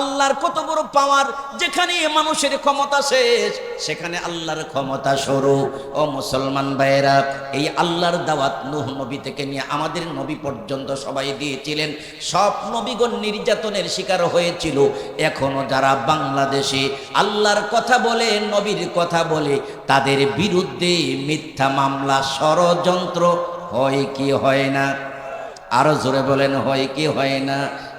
আল্লাহর কত বড় পাওয়ার, যেখানে মানুষের ক্ষমতা শেষ, সেখানে আল্লাহর ক্ষমতা শুরু। ও মুসলমান ভাইয়েরা, এই আল্লাহর দাওয়াত নূহ নবী থেকে নিয়ে আমাদের নবী পর্যন্ত সবাই দিয়েছিলেন। সব নবীগণ নির্যাতনের শিকার হয়েছিল। এখনও যারা বাংলাদেশে, আল্লাহর কথা বলে, নবীর কথা বলে, তাদের বিরুদ্ধে মিথ্যা মামলা, ষড়যন্ত্র হয় কি হয় না? আরও জোরে বলেন, হয় কি হয় না?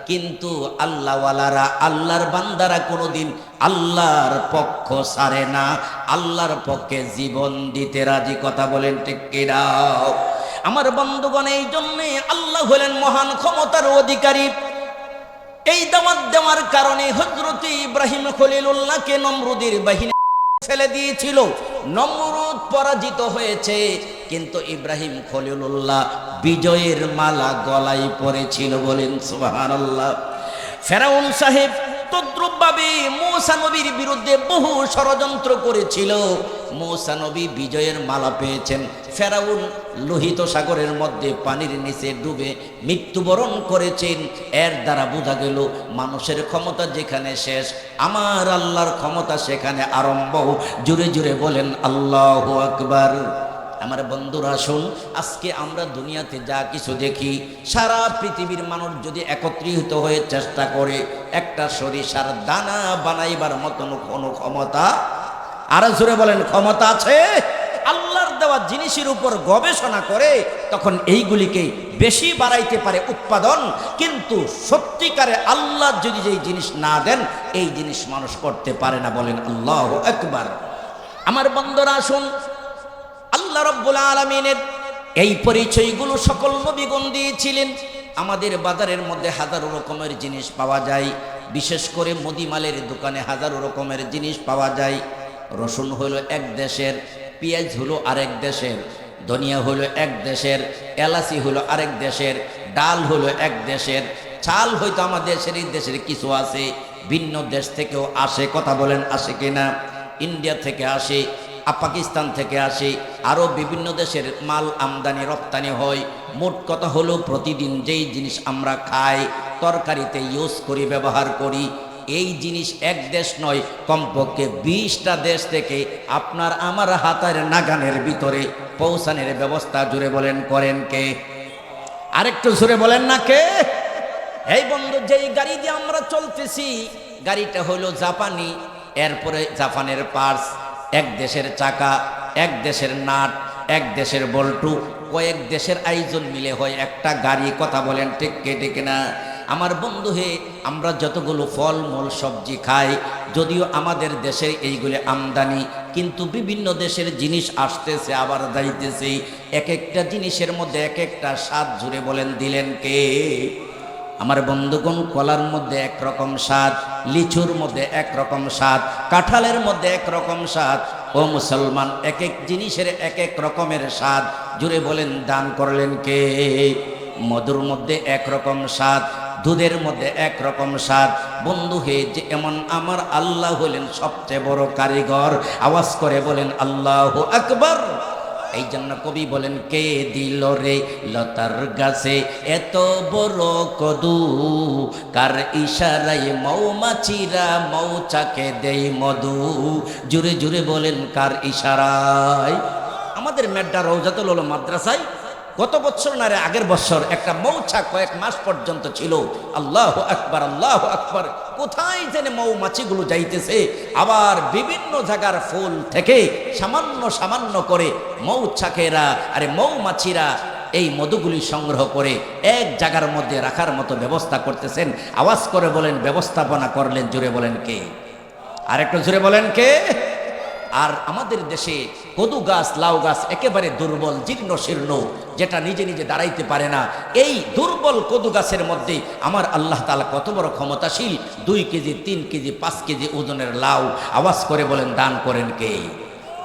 কিন্তু আল্লাহওয়ালারা আল্লাহর বান্দারা কোনোদিন আল্লাহর পক্ষ সারে না। আল্লাহর পক্ষে জীবন দিতে রাজি, কথা বলেন ঠিক কিরাও আমার বন্ধুগণ, এই জন্যে আল্লাহ হলেন মহান ক্ষমতার অধিকারী। এই দাওয়াত দেওয়ার কারণে হজরত ইব্রাহিম খলিলুল্লাহকে নমরুদের বাহিনী ফেলে দিয়েছিল। নমরুদ পরাজিত হয়েছে, কিন্তু ইব্রাহিম খলিলুল্লাহ বিজয়ের মালা গলায় পড়েছিল বলেন সুবাহ ফেরাউন সাহেব তদ্রুপভাবে মৌসা নবীর বিরুদ্ধে বহু ষড়যন্ত্র করেছিল। মৌসা নবী বিজয়ের মালা পেয়েছেন। ফেরাউন লোহিত সাগরের মধ্যে পানির নিচে ডুবে মৃত্যুবরণ করেছেন। এর দ্বারা বোঝা গেল, মানুষের ক্ষমতা যেখানে শেষ, আমার আল্লাহর ক্ষমতা সেখানে আরম্ভ। জুড়ে জুড়ে বলেন, আল্লাহ আকবার। আমার বন্ধুরা শুন আজকে আমরা দুনিয়াতে যা কিছু দেখি, সারা পৃথিবীর মানুষ যদি একত্রিত হয়ে চেষ্টা করে একটা সরিষার দানা বানাইবার মতন কোনো ক্ষমতা, আরও জোরে বলেন, ক্ষমতা আছে? আল্লাহর দেওয়া জিনিসের উপর গবেষণা করে তখন এইগুলিকে বেশি বাড়াইতে পারে উৎপাদন, কিন্তু সত্যিকারে আল্লাহ যদি যেই জিনিস না দেন, এই জিনিস মানুষ করতে পারে না বলেন আল্লাহ একবার আমার বন্ধুরা শুন আল্লাহ রব্বুল আলমিনের এই পরিচয়গুলো সকল নবীগণ দিয়েছিলেন। আমাদের বাজারের মধ্যে হাজারো রকমের জিনিস পাওয়া যায়। বিশেষ করে মুদিমালের দোকানে হাজারো রকমের জিনিস পাওয়া যায়। রসুন হলো এক দেশের, পেঁয়াজ হলো আরেক দেশের, ধনিয়া হলো এক দেশের, এলাচি হলো আরেক দেশের, ডাল হলো এক দেশের। চাল হয়তো আমাদের এই দেশের কিছু আছে। ভিন্ন দেশ থেকেও আসে, কথা বলেন আসে কিনা? ইন্ডিয়া থেকে আসে পাকিস্তান থেকে আসে আরও বিভিন্ন দেশের মাল আমদানি, রপ্তানি হয়। মোট কথা হলো প্রতিদিন যেই জিনিস আমরা খাই, তরকারিতে ইউজ করি, ব্যবহার করি। এই জিনিস এক দেশ নয়, কমপক্ষে বিশটা দেশ থেকে আপনার আমার হাতের নাগানের ভিতরে পৌঁছানোর ব্যবস্থা জুড়ে বলেন, করেন কে? আরেকটু জুড়ে বলেন না কে? এই বন্ধু, যেই গাড়ি দিয়ে আমরা চলতেছি, গাড়িটা হলো জাপানি, এরপরে জাপানের পার্স। এক দেশের চাকা, এক দেশের নাট, এক দেশের বল্টু, কয়েক দেশের আয়োজন মিলে হয় একটা গাড়ি, কথা বলেন ঠিক কে, ঠিক না? আমার বন্ধু হে, আমরা যতগুলো ফল, মূল, সবজি খাই, যদিও আমাদের দেশের এইগুলি আমদানি, কিন্তু বিভিন্ন দেশের জিনিস আসতেছে, আবার যাইতেছে। এক একটা জিনিসের মধ্যে এক একটা স্বাদ জুড়ে বলেন, দিলেন কে? আমার বন্ধুগণ, কলার মধ্যে একরকম স্বাদ, লিচুর মধ্যে একরকম স্বাদ, কাঁঠালের মধ্যে একরকম স্বাদ, ও মুসলমান এক এক জিনিসের এক এক রকমের স্বাদ। জুড়ে বলেন, দান করলেন কে? মধুর মধ্যে একরকম স্বাদ, দুধের মধ্যে একরকম স্বাদ। বন্ধু হে, যে এমন আমার আল্লাহ হলেন সবচেয়ে বড় কারিগর। আওয়াজ করে বলেন, আল্লাহ আকবর। এই জন্য কবি বলেন, কে দিল রে লতার গাছে এত বড় কদু? কার ইশারায় মৌমাছিরা মৌচাকে দেই মধু? জুড়ে জুড়ে বলেন, কার ইশারায়? আমাদের মেড্ডা রৌজাতুল হলো মাদ্রাসায় গত বছর না আগের বছর একটা মৌছা কয়েক মাস পর্যন্ত ছিল। আল্লাহ আকবার আল্লাহ আকবার। কোথায় যেন মৌমাছিগুলো যাইতেছে? আবার বিভিন্ন জায়গার ফুল থেকে সামান্য সামান্য করে মৌচাকেরা, আরে মৌমাছিরা এই মধুগুলি সংগ্রহ করে এক জায়গার মধ্যে রাখার মতো ব্যবস্থা করতেছেন। আওয়াজ করে বলেন, ব্যবস্থাপনা করলেন জুড়ে বলেন কে? আর একটু জুড়ে বলেন কে? আর আমাদের দেশে কদু গাছ, লাউ গাছ একেবারে দুর্বল, জীর্ণ, শীর্ণ, যেটা নিজে নিজে দাঁড়াইতে পারে না। এই দুর্বল কদু গাছের মধ্যে আমার আল্লাহ তালা কত বড় ক্ষমতাশীল? দুই কেজি, তিন কেজি, পাঁচ কেজি ওজনের লাউ। আওয়াজ করে বলেন, দান করেন কে?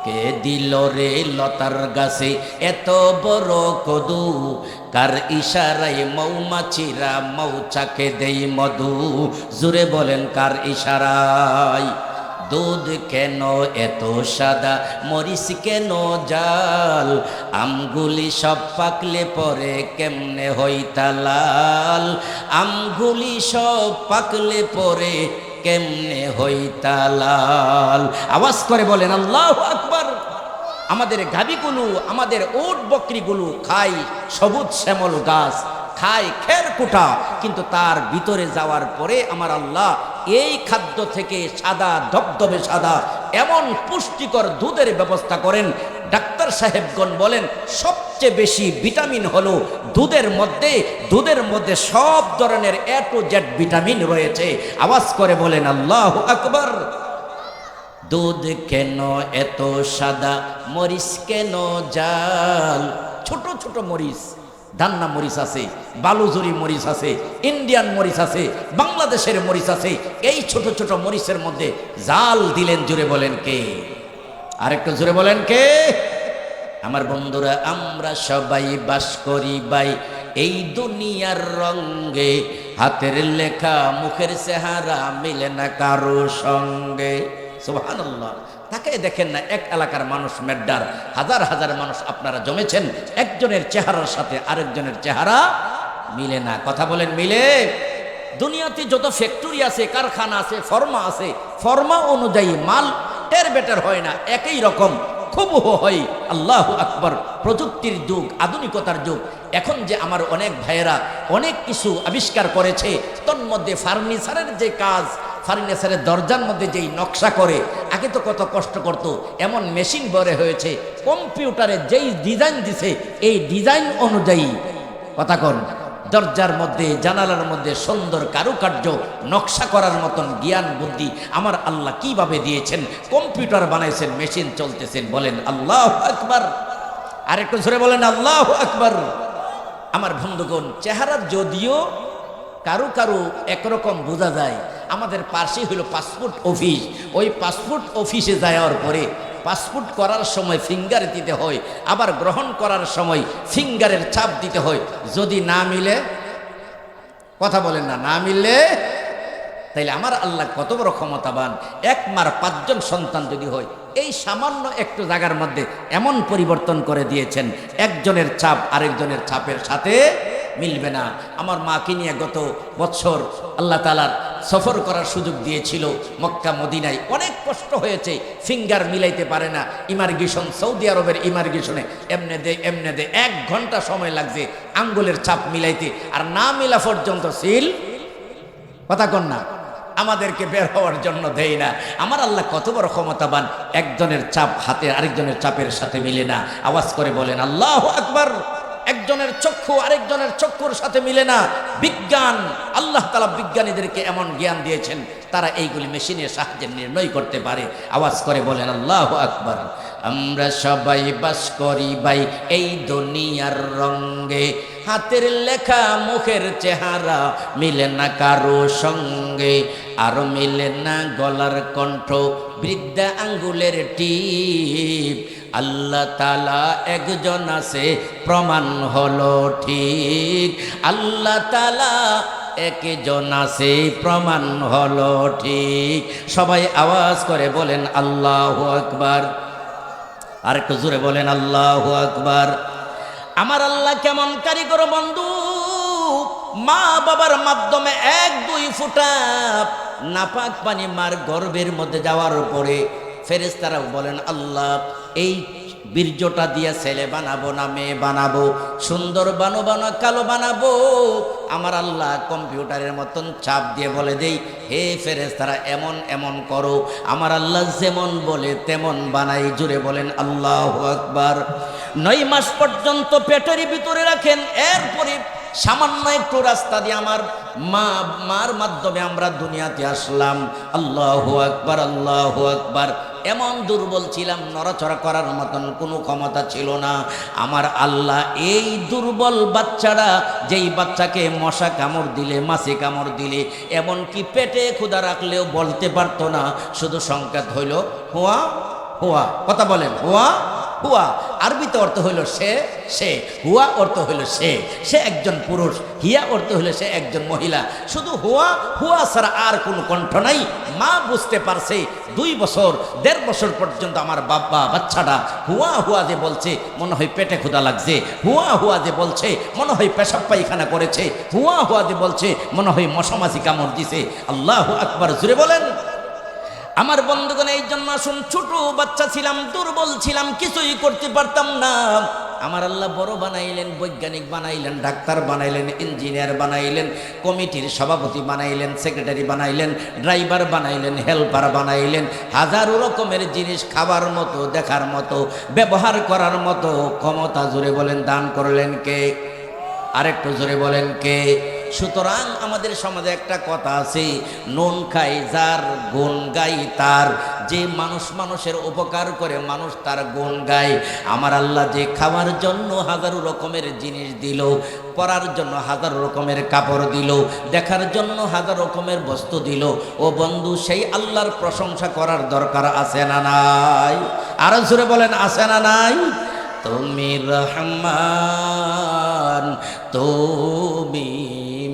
কে দিল রে লতার গাছে এত বড় কদু? কার ইশারায় মৌমাছিরা মৌচাকে দেই মধু? জুড়ে বলেন, কার ইশারায়? দুধ কেন এত সাদা? মরিচ কেন জাল? আমগুলি সব পাকলে পরে কেমনে হইতা লাল? আমগুলি সব পাকলে পরে কেমনে হইতা লাল? আওয়াজ করে বলেন, আল্লাহ আকবার! আমাদের গাবিগুলো আমাদের ওট বকরিগুলো খাই সবুজ শ্যামল গাছ, খায় খের কুটা, কিন্তু তার ভিতরে যাওয়ার পরে আমার আল্লাহ এই খাদ্য থেকে সাদা, ধবধবে সাদা, এমন পুষ্টিকর দুধের ব্যবস্থা করেন। ডাক্তার সাহেবগণ বলেন, সবচেয়ে বেশি ভিটামিন হলো দুধের মধ্যে দুধের মধ্যে সব ধরনের এ টু জেড ভিটামিন রয়েছে। আওয়াজ করে বলেন, আল্লাহ আকবার। দুধ কেন এত সাদা? মরিচ কেন জাল? ছোট ছোট মরিচ। দান্না মরিচ আছে বালুজুরি মরিচ আছে, ইন্ডিয়ান মরিচ আছে, বাংলাদেশের মরিচ আছে। এই ছোট ছোট মরিচের মধ্যে জাল দিলেন জুড়ে বলেন কে? আরেকটু জুড়ে বলেন কে? আমার বন্ধুরা, আমরা সবাই বাস করি বাই এই দুনিয়ার রঙ্গে, হাতের লেখা মুখের চেহারা মিলে না কারও সঙ্গে। তাকে দেখেন না এক এলাকার মানুষ মেড্ডার। হাজার হাজার মানুষ আপনারা জমেছেন, একজনের চেহারার সাথে আরেকজনের চেহারা মিলে না। কথা বলেন মিলে। দুনিয়াতে যত ফ্যাক্টরি আছে, কারখানা আছে ফর্মা আছে ফর্মা অনুযায়ী মাল টের বেটার হয় না, একই রকম। খুব হয়, আল্লাহ আকবর, প্রযুক্তির যুগ, আধুনিকতার যুগ। এখন যে আমার অনেক ভাইয়েরা অনেক কিছু আবিষ্কার করেছে, তন্মধ্যে ফার্নিচারের যে কাজ ফার্নিচারের দরজার মধ্যে যেই নকশা করে, আগে তো কত কষ্ট করতো, এমন মেশিন বরে হয়েছে, কম্পিউটারে যেই ডিজাইন দিছে, এই ডিজাইন অনুযায়ী। কথা কন, দরজার মধ্যে, জানালার মধ্যে সুন্দর কারুকার্য, নকশা করার মতন জ্ঞান, বুদ্ধি আমার আল্লাহ কীভাবে দিয়েছেন? কম্পিউটার বানাইছেন, মেশিন চলতেছেন, বলেন আল্লাহ আকবার। আরেকটু ধরে বলেন আল্লাহ আকবার। আমার বন্ধুগণ, চেহারা যদিও কারও কারও একরকম বোঝা যায় আমাদের পাশে হলো পাসপোর্ট অফিস। ওই পাসপোর্ট অফিসে যাওয়ার পরে পাসপোর্ট করার সময় ফিঙ্গার দিতে হয়, আবার গ্রহণ করার সময় ফিঙ্গারের ছাপ দিতে হয়। যদি না মিলে, কথা বলেন না না মিললে, তাইলে আমার আল্লাহ কত বড় ক্ষমতাবান। এক মার পাঁচজন সন্তান যদি হয়, এই সামান্য একটু জায়গার মধ্যে এমন পরিবর্তন করে দিয়েছেন, একজনের ছাপ আরেকজনের ছাপের সাথে মিলবে না। আমার মাকে নিয়ে গত বছর আল্লাহ তালার সফর করার সুযোগ দিয়েছিল মক্কা মদিনায়। অনেক কষ্ট হয়েছে ফিঙ্গার মিলাইতে পারে না। ইমার্গেশন, সৌদি আরবের ইমার্গেশনে এমনে দে এমনে দে, এক ঘণ্টা সময় লাগছে আঙ্গুলের চাপ মিলাইতে। আর না মিলা পর্যন্ত সিল, কথা কন না। আমাদেরকে বের হওয়ার জন্য দেয় না। আমার আল্লাহ কত বড় ক্ষমতাবান। একজনের চাপ হাতে, আরেকজনের চাপের সাথে মিলে না। আওয়াজ করে বলেন, আল্লাহ আকবার। একজনের চক্ষু আরেকজনের চক্ষুর সাথে মিলে না। বিজ্ঞান, আল্লাহ তালা বিজ্ঞানীদেরকে এমন জ্ঞান দিয়েছেন, তারা এইগুলি মেশিনের সাহায্যে নির্ণয় করতে পারে। আওয়াজ করে বলেন, আল্লাহ আকবার। আমরা সবাই বাস করি ভাই, এই দুনিয়ার রঙ্গে হাতের লেখা, মুখের চেহারা মিলে না কারও সঙ্গে। আরও মিলে না গলার কণ্ঠ, বৃদ্ধা আঙ্গুলের টিপ। আল্লাহ তালা একজন আছে, প্রমাণ হলো ঠিক। আল্লাহ তালা একজন আছে, প্রমাণ হলো ঠিক। সবাই আওয়াজ করে বলেন, আল্লাহ আকবার। আর একটু জোরে বলেন, আল্লাহ আকবার। আমার আল্লাহ কেমন কারিগর বন্ধু? মা বাবার মাধ্যমে এক, দুই ফুটা নাপাক পানি মার গর্বের মধ্যে যাওয়ার পরে ফেরেস্তারাও বলেন, আল্লাহ, এই বীর্যটা দিয়ে ছেলে বানাবো না মেয়ে বানাবো, সুন্দর বানো বানো কালো বানাবো। আমার আল্লাহ কম্পিউটারের মতন চাপ দিয়ে বলে দেই, হে ফেরেস তারা এমন এমন করো। আমার আল্লাহ যেমন বলে তেমন বানাই। জুড়ে বলেন, আল্লাহ আকবার। নয় মাস পর্যন্ত পেটের ভিতরে রাখেন, এরপরে সামান্য একটু রাস্তা দিয়ে আমার মা, মার মাধ্যমে আমরা দুনিয়াতে আসলাম। আল্লাহ আকবার আল্লাহ আকবার। এমন দুর্বল ছিলাম, নড়াচড়া করার মতন কোনো ক্ষমতা ছিল না। আমার আল্লাহ এই দুর্বল বাচ্চারা যেই বাচ্চাকে মশা কামড় দিলে, মাছি কামড় দিলে, এমনকি পেটে ক্ষুদা রাখলেও বলতে পারতো না, শুধু সংকেত হইল, হোয়া হোয়া, কথা বলেন, হোয়া হুয়া, আরবিতে অর্থ হইল সে সে। হুয়া অর্থ হইল সে সে একজন পুরুষ, হিয়া অর্থ হইল সে একজন মহিলা। শুধু হুয়া হুয়া ছাড়া আর কোনো কণ্ঠ নাই। মা বুঝতে পারছে, দুই বছর, দেড় বছর পর্যন্ত আমার বাবা, বাচ্চাটা হুয়া হুয়া যে বলছে, মনে হয় পেটে ক্ষুদা লাগছে। হুয়া হুয়া যে বলছে, মনে হয় পেশাব পায়খানা করেছে। হুয়া হুয়া যে বলছে, মনে হয় মশামাছি কামড় দিছে। আল্লাহ আকবার জুড়ে বলেন। আমার বন্ধুগণ, এই জন্য আসুন, ছোট বাচ্চা ছিলাম, দুর্বল ছিলাম, কিছুই করতে পারতাম না। আমার আল্লাহ বড় বানাইলেন, বৈজ্ঞানিক বানাইলেন, ডাক্তার বানাইলেন, ইঞ্জিনিয়ার বানাইলেন, কমিটির সভাপতি বানাইলেন, সেক্রেটারি বানাইলেন, ড্রাইভার বানাইলেন, হেল্পার বানাইলেন, হাজারো রকমের জিনিস খাবার মতো, দেখার মতো, ব্যবহার করার মতো, ক্ষমতা জুড়ে বলেন, দান করলেন কে? আরেকটু জোরে বলেন কে? সুতরাং আমাদের সমাজে একটা কথা আছে, নুন খাই যার গুণ গাই তার। যে মানুষ মানুষের উপকার করে, মানুষ তার গুণ গায়। আমার আল্লাহ যে খাওয়ার জন্য হাজারো রকমের জিনিস দিল, পরার জন্য হাজারো রকমের কাপড় দিল, দেখার জন্য হাজার রকমের বস্তু দিল, ও বন্ধু, সেই আল্লাহর প্রশংসা করার দরকার আছে না নাই? আরও জোরে বলেন, আছে না নাই? তুমি রহমান, তুমি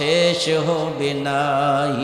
শেষ হবে নাই।